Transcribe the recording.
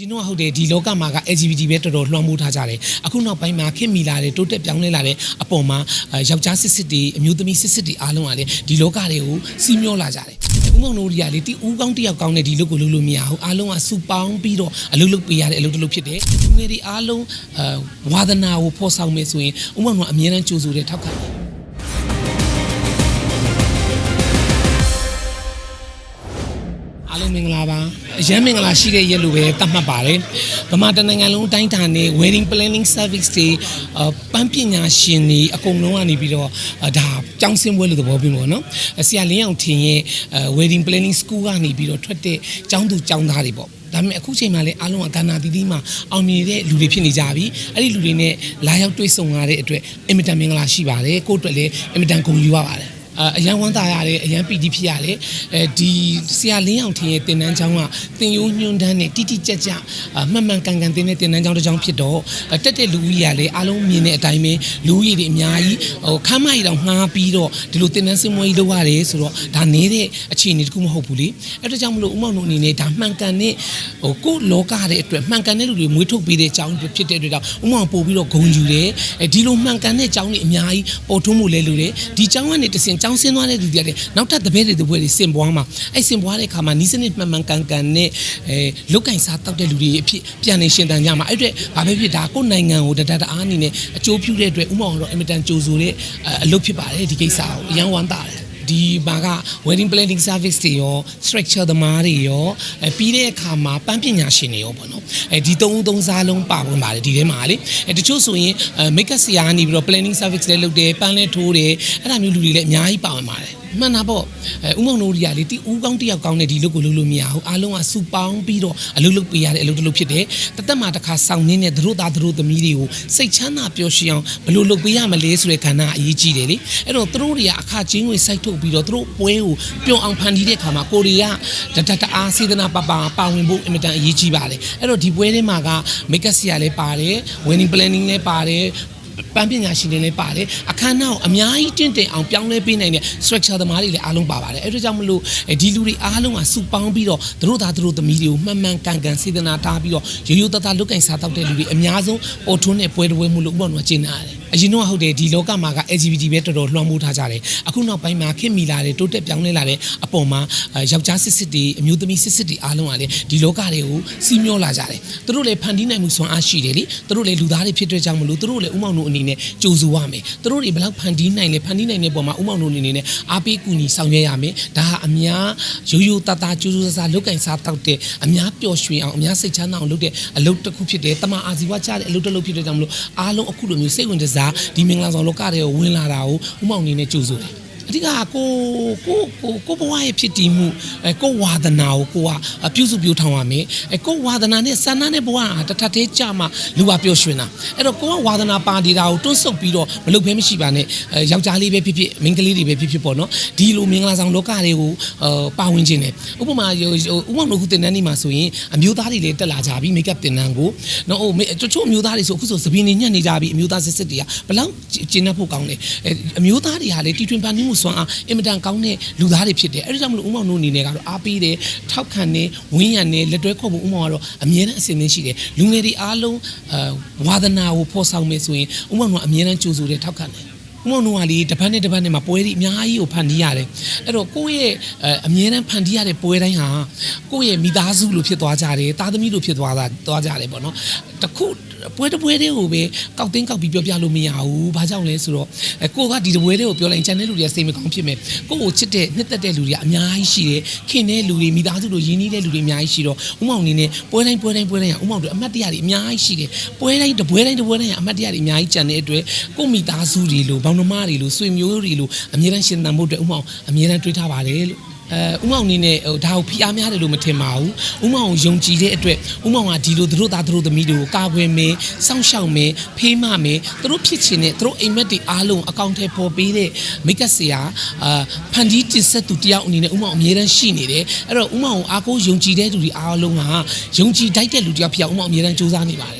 ရင်တော့ဟုတ်တယ်ဒီလောကမှာက LGBT ပဲတော်တော်လွှမ်းမိုးထားကြတယ်အခုနောက်ပိုင်းမှာခင်မီလာတယ်တိုးတက်ပြောင်းလဲလာတဲ့အပေါ်မှာအဲယောက်ျားစစ်စစ်တွေအမျိုးသမီးစစ်စစ်တွေအားလုံးကလည်းဒီလောကတွေကိုစီးမျောလာကြတယ်ဥမောင်တို့တွေကလေတီဦးကောင်းတယောက်ကောင်းတဲ့ဒီလုတ်ကိုလုပ်လို့မရဘူးအားလုံးကစူပေါင်းပြီးတော့အလုပ်လုပ်ပေးရတဲ့အလုပ်တစ်လုပ်ဖြစ်တယ်လူငယ်တွေအားလုံးအဲဝါသနာကိုဖော်ဆောင်မယ်ဆိုရင်ဥမောင်တို့ကအမြဲတမ်းကြိုးဆိုတဲ့ထောက်ခံတယ် မင်္ဂလာပါအရန်မင်္ဂလာရှိတဲ့ရက်လိုပဲတတ်မှတ်ပါတယ်ဗမာတနိုင်ငံလုံးအတိုင်းအတာနဲ့ wedding planning service တွေအပန်းပညာရှင်တွေအကုန်လုံးကနေပြီးတော့အဒါကျောင်းဆင်းပွဲလို့သဘောပြပေါ့နော်အဆရာလင်းအောင်ထင်ရဲ့အဲ wedding planning school ကနေပြီးတော့ထွက်တဲ့ကျောင်းသူကျောင်းသားတွေပေါ့ဒါပေမဲ့အခုချိန်မှာလည်းအားလုံးကကဏ္ဍတီးတီးမှာအောင်မြင်တဲ့လူတွေဖြစ်နေကြပြီအဲ့ဒီလူတွေနဲ့လာရောက်တွေ့ဆုံရတဲ့အတွက်အင်မတန်မင်္ဂလာရှိပါတယ်ကိုယ့်အတွက်လည်းအင်မတန်ဂုဏ်ယူရပါတယ် အအရန်ဝမ်းသာရတယ်အရန်ပီတိဖြစ်ရတယ်အဲဒီဆရာလင်းအောင်ထင်ရဲ့တင်နန်းကျောင်းကတင်ယိုးညွန်းတန်းနဲ့တိတိကျကျအမှန်မှန်ကန်ကန်တင်တဲ့တင်နန်းကျောင်းတစ်ကျောင်းဖြစ်တော့အတက်တဲ့လူကြီးရလေအားလုံးမြင်တဲ့အတိုင်းပဲလူကြီးတွေအများကြီးဟိုခမ်းမကြီးတောင်ငှားပြီးတော့ဒီလိုတင်နန်းစင်မွေးကြီးလုပ်ရတယ်ဆိုတော့ဒါနေတဲ့အခြေအနေတစ်ခုမဟုတ်ဘူးလေအဲ့ဒါကြောင့်မလို့ဥမောင်တို့အနေနဲ့ဒါမှန်ကန်တဲ့ဟိုကိုယ့်လောကတဲ့အတွက်မှန်ကန်တဲ့လူတွေမွေးထုတ်ပေးတဲ့ကျောင်းဖြစ်တဲ့အတွက်ကြောင့်ဥမောင်ပို့ပြီးတော့ဂုဏ်ယူတယ်အဲဒီလိုမှန်ကန်တဲ့ကျောင်းတွေအများကြီးပေါ်ထွန်းမှုလဲလူတွေဒီကျောင်းကနေတစင်ကျောင်းဆင်းသွားတဲ့လူတွေကလည်းနောက်ထပ်တပည့်တွေတပွဲတွေစင်ပွားမှာအဲ့စင်ပွားတဲ့ခါမှာနီးစနစ်မှန်မှန်ကန်ကန်နဲ့အဲလုတ်ကင်စားတောက်တဲ့လူတွေအဖြစ်ပြန်နေရှင်တန်ကြမှာအဲ့အတွက်ဘာပဲဖြစ်ဒါကိုယ်နိုင်ငံကိုတတတအားအနေနဲ့အကျိုးပြုတဲ့အတွက်ဥမောင်တော့အင်မတန်ကြိုဆိုတဲ့အလုပ်ဖြစ်ပါတယ်ဒီကိစ္စကိုအရန်ဝမ်းသာတယ် ဒီမှာက wedding planning service တွေရော structure သမားတွေရောအဲပြီးတဲ့အခါမှာပန်းပညာရှင်တွေရောပေါ့နော်အဲဒီသုံးသုံးစားလုံးပါဝင်ပါတယ်ဒီထဲမှာလေအဲတချို့ဆိုရင်အဲ make up ဆရာကနေပြီးတော့ planning service လည်းလုပ်တယ်ပန်းလည်းထိုးတယ်အဲ့ဒါမျိုးလူတွေလည်းအများကြီးပါဝင်ပါတယ်မှန်တာပေါ့အဲဥမောင်တို့တွေကလေတီဦးကောင်းတယောက်ကောင်းတဲ့ဒီလုတ်ကိုလုပ်လို့မရဘူးအားလုံးကစူပေါင်းပြီးတော့အလုပ်လုပ်ပေးရတဲ့အလုပ်တစ်လုပ်ဖြစ်တယ်တသက်မှာတစ်ခါစောင့်နေတဲ့သူတို့သားသူတို့သမီးတွေကိုစိတ်ချမ်းသာပျော်ရွှင်အောင်ဘယ်လိုလုပ်ပေးရမလဲဆိုတဲ့ခန္ဓာအရေးကြီးတယ်လေအဲ့တော့သူတို့တွေကအခချင်းငွေစိုက်ထုတ်ပြီးတော့သူတို့ပွဲကိုပျော်အောင်ဖန်တီးတဲ့ခါမှာကိုရီးယားတတတအားစေတနာပပပါဝင်ဖို့အင်မတန်အရေးကြီးပါတယ်အဲ့တော့ဒီပွဲထဲမှာက make up ဆရာလည်းပါတယ် winning planning လည်းပါတယ် ပန်းပညာရှင်တွေလည်းပါတယ်အခမ်းအနားကိုအများကြီးတင့်တယ်အောင်ပြောင်းလဲပေးနိုင်တဲ့ structure သမားတွေလည်းအားလုံးပါပါတယ်အဲ့ဒါကြောင့်မလို့ဒီလူတွေအားလုံးကစုပေါင်းပြီးတော့သူတို့သားသူတို့သမီးတွေကိုမှန်မှန်ကန်ကန်စေတနာထားပြီးတော့ရိုးရိုးသားသားလုတ်ကင်စားတောက်တဲ့လူတွေအများဆုံးပေါ်ထွန်းတဲ့ပွဲတစ်ပွဲမှုလို့ဥပမာတော့ကျင်းနာရတယ်အရင်တော့ဟုတ်တယ်ဒီလောကမှာက LGBT ပဲတော်တော်လွှမ်းမိုးထားကြတယ်အခုနောက်ပိုင်းမှာခင်မီလာတယ်တိုးတက်ပြောင်းလဲလာတဲ့အပေါ်မှာယောက်ျားစစ်စစ်တွေအမျိုးသမီးစစ်စစ်တွေအားလုံးကလည်းဒီလောကတွေကိုစီးမျောလာကြတယ်သူတို့လည်းဖန်တီးနိုင်မှုစွမ်းအားရှိတယ်လေသူတို့လည်းလူသားတွေဖြစ်တဲ့ကြောင့်မလို့သူတို့လည်းဥမောင်တို့အနေနဲ့ကြိုးဆိုရမယ်သူတို့တွေဘယ်လောက်ဖန်တီးနိုင်လဲဖန်တီးနိုင်တဲ့ပုံမှာဥမောင်တို့အနေနဲ့အားပေးကူညီဆောင်ရွက်ရမယ်ဒါဟာအများရိုးရိုးသားသားကြိုးစားစားလုတ်ကင်စားတောက်တဲ့အများပျော်ရွှင်အောင်အများစိတ်ချမ်းသာအောင်လုပ်တဲ့အလုပ်တစ်ခုဖြစ်တယ်တမအာဇီဝချတဲ့အလုပ်တစ်လုပ်ဖြစ်တဲ့ကြောင့်မလို့အားလုံးအခုလိုမျိုးစိတ်ဝင်စားဒီမင်္ဂလာဆောင်လောကတွေကိုဝင်လာတာကိုဥမောင်အနေနဲ့ကြိုးဆိုတယ် အဓိကကိုကိုကိုကိုဘဝရဲ့ဖြစ်တည်မှုအဲကိုဝါဒနာကိုကိုကပြုစုပြောထောင်ရမယ်အဲကိုဝါဒနာနဲ့ဆန္ဒနဲ့ဘဝကတထသေးကြမှာလူပါပျော်ရွှင်တာအဲ့တော့ကိုကဝါဒနာပါတီတာကိုတွန်းဆုတ်ပြီးတော့မလုပ်ဖဲမရှိပါနဲ့အဲယောက်ျားလေးပဲဖြစ်ဖြစ်မိန်းကလေးတွေပဲဖြစ်ဖြစ်ပေါ့နော်ဒီလိုမင်္ဂလာဆောင်လောကတွေကိုအာပါဝင်ခြင်းတယ်ဥပမာဥပမာလို့ခုတင်တန်းနေမှာဆိုရင်အမျိုးသားတွေလည်းတက်လာကြပြီမိတ်ကပ်တင်တန်းကိုနော်ဟိုတချို့အမျိုးသားတွေဆိုအခုဆိုသပင်းနေညက်နေကြပြီအမျိုးသားစစ်စစ်တွေကဘယ်လောက်ကျင်းတတ်ဖို့ကောင်းလဲအဲအမျိုးသားတွေဟာလေတီထွင်ပန်နေမှုစွမ်းအားအင်မတန်ကောင်းတဲ့လူသားတွေဖြစ်တယ်အဲ့ဒါကြောင့်မလို့ဥမောင်တို့အနေနဲ့ကတော့အားပေးတယ်ထောက်ခံတယ်ဝင်းရံတယ်လက်တွဲခေါ်ဖို့ဥမောင်ကတော့အမြဲတမ်းအစီအစဉ်ရှိတယ်လူငယ်တွေအားလုံးအာဝါသနာကိုဖော်ဆောင်မယ်ဆိုရင်ဥမောင်တို့ကအမြဲတမ်းကြိုးဆိုတယ်ထောက်ခံတယ်ဥ မောင်တို့ကလေတစ်ပတ်နဲ့တစ်ပတ်နဲ့မှာပွဲတွေအများကြီးကိုဖန်တီးရတယ်အဲ့တော့ကိုယ့်ရဲ့အမြဲတမ်းဖန်တီးရတဲ့ပွဲတိုင်းဟာကိုယ့်ရဲ့မိသားစုလိုဖြစ်သွားကြတယ်သားသမီးလိုဖြစ်သွားတာသွားကြတယ်ပေါ့နော်တခုပွဲတစ်ပွဲတည်းကိုပဲကောက်တင်းကောက်ပြီးပြောပြလို့မရဘူး။ဘာကြောင့်လဲဆိုတော့အဲကိုကဒီတစ်ပွဲတည်းကိုပြောလိုက်ရင်ချန်တဲ့လူတွေကစိတ်မကောင်းဖြစ်မယ်။ကိုကိုချစ်တဲ့နှစ်သက်တဲ့လူတွေကအများကြီးရှိတယ်။ခင်တဲ့လူတွေမိသားစုလိုရင်းနှီးတဲ့လူတွေအများကြီးရှိတော့ဥမောင်အနေနဲ့ပွဲတိုင်းပွဲတိုင်းပွဲတိုင်းကဥမောင်တို့အမတ်တရတွေအများကြီးရှိတယ်။ပွဲတိုင်းတစ်ပွဲတိုင်းတစ်ပွဲတိုင်းကအမတ်တရတွေအများကြီးကြံတဲ့အတွက်ကိုမိသားစုတွေလိုဘောင်နှမတွေလိုဆွေမျိုးတွေလိုအမြဲတမ်းရှင်သန်ဖို့အတွက်ဥမောင်အမြဲတမ်းတွေးထားပါတယ်လို့အဲဥမောင်နေနဲ့ဟိုဒါကိုဖိအားများတယ်လို့မထင်ပါဘူးဥမောင်ကိုယုံကြည်တဲ့အတွက်ဥမောင်ကဒီလိုသူတို့သားသူတို့သမီးတွေကိုကာကွယ်မယ်စောင့်ရှောက်မယ်ဖေးမမယ်သူတို့ဖြစ်ချင်တဲ့သူတို့အိမ်မက်တွေအားလုံးအကောင့်ထဲပေါ်ပေးတဲ့မိတ်ကပ်ဆရာအာဖန်ကြီးတင်ဆက်သူတယောက်အနေနဲ့ဥမောင်အမြဲတမ်းရှိနေတယ်အဲ့တော့ဥမောင်ကိုအားကိုးယုံကြည်တဲ့သူတွေအားလုံးကယုံကြည်တိုက်တဲ့လူတယောက်ဖြစ်အောင်ဥမောင်အမြဲတမ်းစူးစမ်းနေပါတယ်